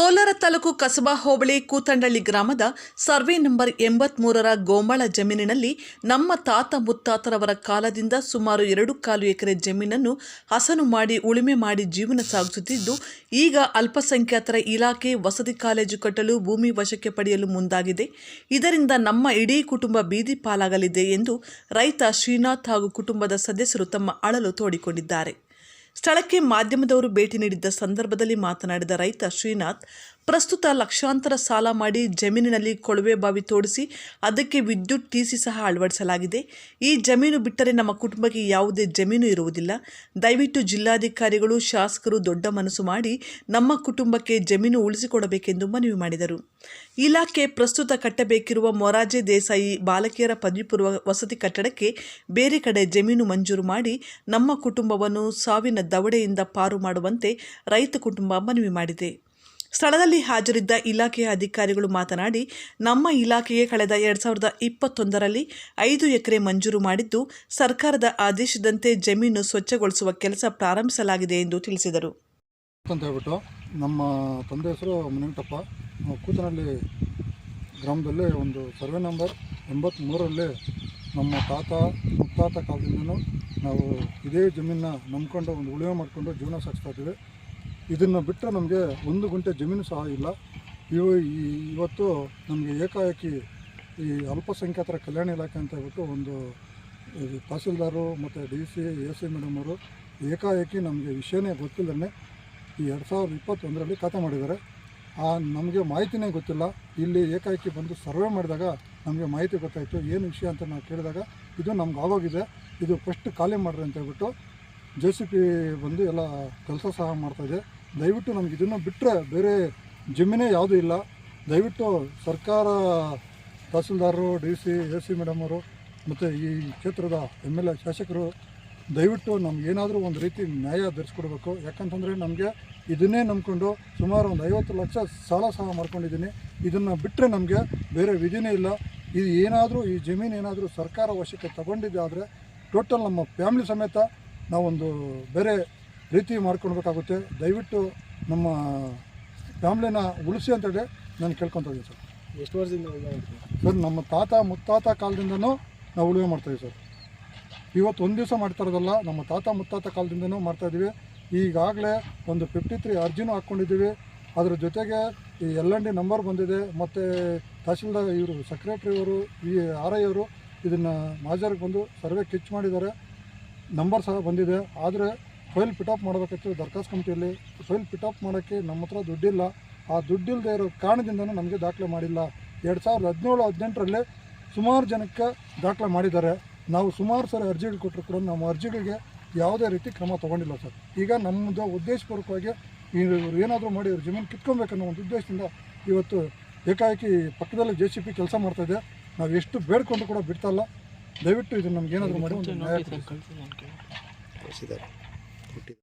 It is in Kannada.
ಕೋಲಾರ ತಾಲೂಕು ಕಸಬಾ ಹೋಬಳಿ ಕೂತಂಡಳ್ಳಿ ಗ್ರಾಮದ ಸರ್ವೆ ನಂಬರ್ ಎಂಬತ್ಮೂರರ ಗೋಮಳ ಜಮೀನಿನಲ್ಲಿ ನಮ್ಮ ತಾತ ಮುತ್ತಾತರವರ ಕಾಲದಿಂದ ಸುಮಾರು ಎರಡು ಕಾಲು ಎಕರೆ ಜಮೀನನ್ನು ಹಸನು ಮಾಡಿ ಉಳುಮೆ ಮಾಡಿ ಜೀವನ ಸಾಗಿಸುತ್ತಿದ್ದು, ಈಗ ಅಲ್ಪಸಂಖ್ಯಾತರ ಇಲಾಖೆ ವಸತಿ ಕಾಲೇಜು ಕಟ್ಟಲು ಭೂಮಿ ವಶಕ್ಕೆ ಪಡೆಯಲು ಮುಂದಾಗಿದೆ. ಇದರಿಂದ ನಮ್ಮ ಇಡೀ ಕುಟುಂಬ ಬೀದಿ ಪಾಲಾಗಲಿದೆ ಎಂದು ರೈತ ಶ್ರೀನಾಥ್ ಹಾಗೂ ಕುಟುಂಬದ ಸದಸ್ಯರು ತಮ್ಮ ಅಳಲು ತೋಡಿಕೊಂಡಿದ್ದಾರೆ. ಸ್ಥಳಕ್ಕೆ ಮಾಧ್ಯಮದವರು ಭೇಟಿ ನೀಡಿದ್ದ ಸಂದರ್ಭದಲ್ಲಿ ಮಾತನಾಡಿದ ರೈತ ಶ್ರೀನಾಥ್ ಪ್ರಸ್ತುತ ಲಕ್ಷಾಂತರ ಸಾಲ ಮಾಡಿ ಜಮೀನಿನಲ್ಲಿ ಕೊಳವೆ ಬಾವಿ ತೋಡಿಸಿ ಅದಕ್ಕೆ ವಿದ್ಯುತ್ ಟಿಸಿ ಸಹ ಅಳವಡಿಸಲಾಗಿದೆ. ಈ ಜಮೀನು ಬಿಟ್ಟರೆ ನಮ್ಮ ಕುಟುಂಬಕ್ಕೆ ಯಾವುದೇ ಜಮೀನು ಇರುವುದಿಲ್ಲ. ದಯವಿಟ್ಟು ಜಿಲ್ಲಾಧಿಕಾರಿಗಳು, ಶಾಸಕರು ದೊಡ್ಡ ಮನಸ್ಸು ಮಾಡಿ ನಮ್ಮ ಕುಟುಂಬಕ್ಕೆ ಜಮೀನು ಉಳಿಸಿಕೊಡಬೇಕೆಂದು ಮನವಿ ಮಾಡಿದರು. ಇಲಾಖೆ ಪ್ರಸ್ತುತ ಕಟ್ಟಬೇಕಿರುವ ಮೊರಾಜೆ ದೇಸಾಯಿ ಬಾಲಕಿಯರ ಪದವಿ ಪೂರ್ವ ವಸತಿ ಕಟ್ಟಡಕ್ಕೆ ಬೇರೆ ಕಡೆ ಜಮೀನು ಮಂಜೂರು ಮಾಡಿ ನಮ್ಮ ಕುಟುಂಬವನ್ನು ಸಾವಿನ ದವಡೆಯಿಂದ ಪಾರು ಮಾಡುವಂತೆ ರೈತ ಕುಟುಂಬ ಮನವಿ ಮಾಡಿದೆ. ಸ್ಥಳದಲ್ಲಿ ಹಾಜರಿದ್ದ ಇಲಾಖೆಯ ಅಧಿಕಾರಿಗಳು ಮಾತನಾಡಿ, ನಮ್ಮ ಇಲಾಖೆಗೆ ಕಳೆದ ಎರಡು ಸಾವಿರದ ಇಪ್ಪತ್ತೊಂದರಲ್ಲಿ ಐದು ಎಕರೆ ಮಂಜೂರು ಮಾಡಿದ್ದು, ಸರ್ಕಾರದ ಆದೇಶದಂತೆ ಜಮೀನು ಸ್ವಚ್ಛಗೊಳಿಸುವ ಕೆಲಸ ಪ್ರಾರಂಭಿಸಲಾಗಿದೆ ಎಂದು ತಿಳಿಸಿದರು. ಅಂತ ಹೇಳ್ಬಿಟ್ಟು ನಮ್ಮ ತಂದೆ ಹೆಸರು ಕೂತನಹಳ್ಳಿ ಗ್ರಾಮದಲ್ಲಿ ಒಂದು ಸರ್ವೆ ನಂಬರ್ ಎಂಬತ್ತ್ಮೂರರಲ್ಲಿ ನಮ್ಮ ತಾತ, ಮುತ್ತಾತ ಕಾಲದಿಂದನೂ ನಾವು ಇದೇ ಜಮೀನನ್ನ ನಂಬ್ಕೊಂಡು ಒಂದು ಉಳಿವೆ ಮಾಡಿಕೊಂಡು ಜೀವನ ಸಾಗಿಸ್ತಾ ಇದ್ದೀವಿ. ಇದನ್ನು ಬಿಟ್ಟರೆ ನಮಗೆ ಒಂದು ಗುಂಟೆ ಜಮೀನು ಸಹ ಇಲ್ಲ. ಇವು ಇವತ್ತು ನಮಗೆ ಏಕಾಏಕಿ ಈ ಅಲ್ಪಸಂಖ್ಯಾತರ ಕಲ್ಯಾಣ ಇಲಾಖೆ ಅಂತ ಹೇಳ್ಬಿಟ್ಟು ಒಂದು ತಹಸೀಲ್ದಾರು ಮತ್ತು D C, A C madam ಅವರು ಏಕಾಏಕಿ ನಮಗೆ ವಿಷಯನೇ ಗೊತ್ತಿಲ್ಲನೇ ಈ ಎರಡು ಸಾವಿರದ ಇಪ್ಪತ್ತೊಂದರಲ್ಲಿ ಖಾತೆ ಮಾಡಿದ್ದಾರೆ. ಆ ನಮಗೆ ಮಾಹಿತಿನೇ ಗೊತ್ತಿಲ್ಲ. ಇಲ್ಲಿ ಏಕಾಏಕಿ ಬಂದು ಸರ್ವೆ ಮಾಡಿದಾಗ ನಮಗೆ ಮಾಹಿತಿ ಗೊತ್ತಾಯಿತು. ಏನು ವಿಷಯ ಅಂತ ನಾವು ಕೇಳಿದಾಗ ಇದು ನಮ್ಗೆ ಆಗೋಗಿದೆ. ಇದು ಫಸ್ಟ್ ಖಾಲಿ ಮಾಡ್ರಿ ಅಂತ ಹೇಳ್ಬಿಟ್ಟು ಜೆ ಸಿ ಪಿ ಬಂದು ಎಲ್ಲ ಕೆಲಸ ಸಹ ಮಾಡ್ತಾಯಿದೆ ದಯವಿಟ್ಟು ನಮ್ಗೆ ಇದನ್ನು ಬಿಟ್ಟರೆ ಬೇರೆ ಜಮೀನೇ ಯಾವುದೂ ಇಲ್ಲ. ದಯವಿಟ್ಟು ಸರ್ಕಾರ ತಹಸೀಲ್ದಾರರು D C, A C madam ಅವರು ಮತ್ತು ಈ ಕ್ಷೇತ್ರದ ಎಂ ಎಲ್ ಎ ಶಾಸಕರು ದಯವಿಟ್ಟು ನಮ್ಗೆ ಏನಾದರೂ ಒಂದು ರೀತಿ ನ್ಯಾಯ ಧರಿಸ್ಕೊಡ್ಬೇಕು. ಯಾಕಂತಂದರೆ ನಮಗೆ ಇದನ್ನೇ ನಂಬ್ಕೊಂಡು ಸುಮಾರು ಒಂದು ಐವತ್ತು ಲಕ್ಷ ಸಾಲ ಸಹ ಮಾಡ್ಕೊಂಡಿದ್ದೀನಿ. ಇದನ್ನು ಬಿಟ್ಟರೆ ನಮಗೆ ಬೇರೆ ವಿಧಿನೇ ಇಲ್ಲ. ಇದು ಏನಾದರೂ ಈ ಜಮೀನು ಏನಾದರೂ ಸರ್ಕಾರ ವಶಕ್ಕೆ ತಗೊಂಡಿದ್ದೆ ಆದರೆ ಟೋಟಲ್ ನಮ್ಮ ಫ್ಯಾಮ್ಲಿ ಸಮೇತ ನಾವೊಂದು ಬೇರೆ ರೀತಿ ಮಾಡ್ಕೊಳ್ಬೇಕಾಗುತ್ತೆ. ದಯವಿಟ್ಟು ನಮ್ಮ ಫ್ಯಾಮ್ಲಿನ ಉಳಿಸಿ ಅಂತೇಳಿ ನಾನು ಕೇಳ್ಕೊತಾ ಇದ್ದೀನಿ ಸರ್. ಎಷ್ಟು ವರ್ಷದಿಂದ ಉಳ್ಮೆ ಮಾಡ್ತೀವಿ ಸರ್ ನಮ್ಮ ತಾತ ಮುತ್ತಾತ ಕಾಲದಿಂದನೂ ನಾವು ಉಳುಮೆ ಮಾಡ್ತಾಯಿದ್ದೀವಿ ಸರ್. ಇವತ್ತು ಒಂದು ದಿವಸ ಮಾಡ್ತಾ ಇರೋದಲ್ಲ ನಮ್ಮ ತಾತ ಮುತ್ತಾತ ಕಾಲದಿಂದನೂ ಮಾಡ್ತಾಯಿದ್ದೀವಿ ಈಗಾಗಲೇ ಒಂದು ಫಿಫ್ಟಿ ತ್ರೀ ಅರ್ಜಿನೂ ಹಾಕ್ಕೊಂಡಿದ್ದೀವಿ. ಅದರ ಜೊತೆಗೆ ಈ ಎಲ್ ಎನ್ ಡಿ ನಂಬರ್ ಬಂದಿದೆ. ಮತ್ತು ತಹಸೀಲ್ದಾರ್ ಇವರು ಸೆಕ್ರೆಟ್ರಿಯವರು ಈ ಆರ್ ಐ ಅವರು ಇದನ್ನು ಮಾಜರಿಗೆ ಬಂದು ಸರ್ವೆ ಕಿಚ್ ಮಾಡಿದ್ದಾರೆ. ನಂಬರ್ ಸಹ ಬಂದಿದೆ. ಆದರೆ ಫೈಲ್ ಪಿಟಪ್ ಮಾಡಬೇಕಿತ್ತು ದರ್ಖಾಸ್ತು ಕಮಿಟಿಯಲ್ಲಿ ಫೈಲ್ ಪಿಟಪ್ ಮಾಡೋಕ್ಕೆ ನಮ್ಮ ಹತ್ರ ದುಡ್ಡಿಲ್ಲ. ಆ ದುಡ್ಡಿಲ್ಲದೆ ಇರೋ ಕಾರಣದಿಂದನೂ ನಮಗೆ ದಾಖಲೆ ಮಾಡಿಲ್ಲ. ಎರಡು ಸಾವಿರದ ಹದಿನೇಳು ಹದಿನೆಂಟರಲ್ಲೇ ಸುಮಾರು ಜನಕ್ಕೆ ದಾಖಲೆ ಮಾಡಿದ್ದಾರೆ. ನಾವು ಸುಮಾರು ಸಲ ಅರ್ಜಿಗಳು ಕೊಟ್ಟರು ಕೂಡ ನಮ್ಮ ಅರ್ಜಿಗಳಿಗೆ ಯಾವುದೇ ರೀತಿ ಕ್ರಮ ತೊಗೊಂಡಿಲ್ಲ ಸರ್. ಈಗ ನಮ್ಮದು ಉದ್ದೇಶಪೂರ್ವಕವಾಗಿ ಇವರು ಏನಾದರೂ ಮಾಡಿ ಇವ್ರ ಜಮೀನು ಕಿತ್ಕೊಬೇಕನ್ನೋ ಒಂದು ಉದ್ದೇಶದಿಂದ ಇವತ್ತು ಏಕಾಏಕಿ ಪಕ್ಕದಲ್ಲಿ ಜೆ ಸಿ ಪಿ ಕೆಲಸ ಮಾಡ್ತಾಯಿದೆ ನಾವು ಎಷ್ಟು ಬೇಡ್ಕೊಂಡು ಕೂಡ ಬಿಡ್ತಾ ಇಲ್ಲ. ದಯವಿಟ್ಟು ಇದು ನಮ್ಗೆ ಏನಾದರೂ ಮಾಡಿ ಒಂದು ನ್ಯಾಯ ಕೊಡಿ. ಕಳಿಸಿದ್ದಾರೆ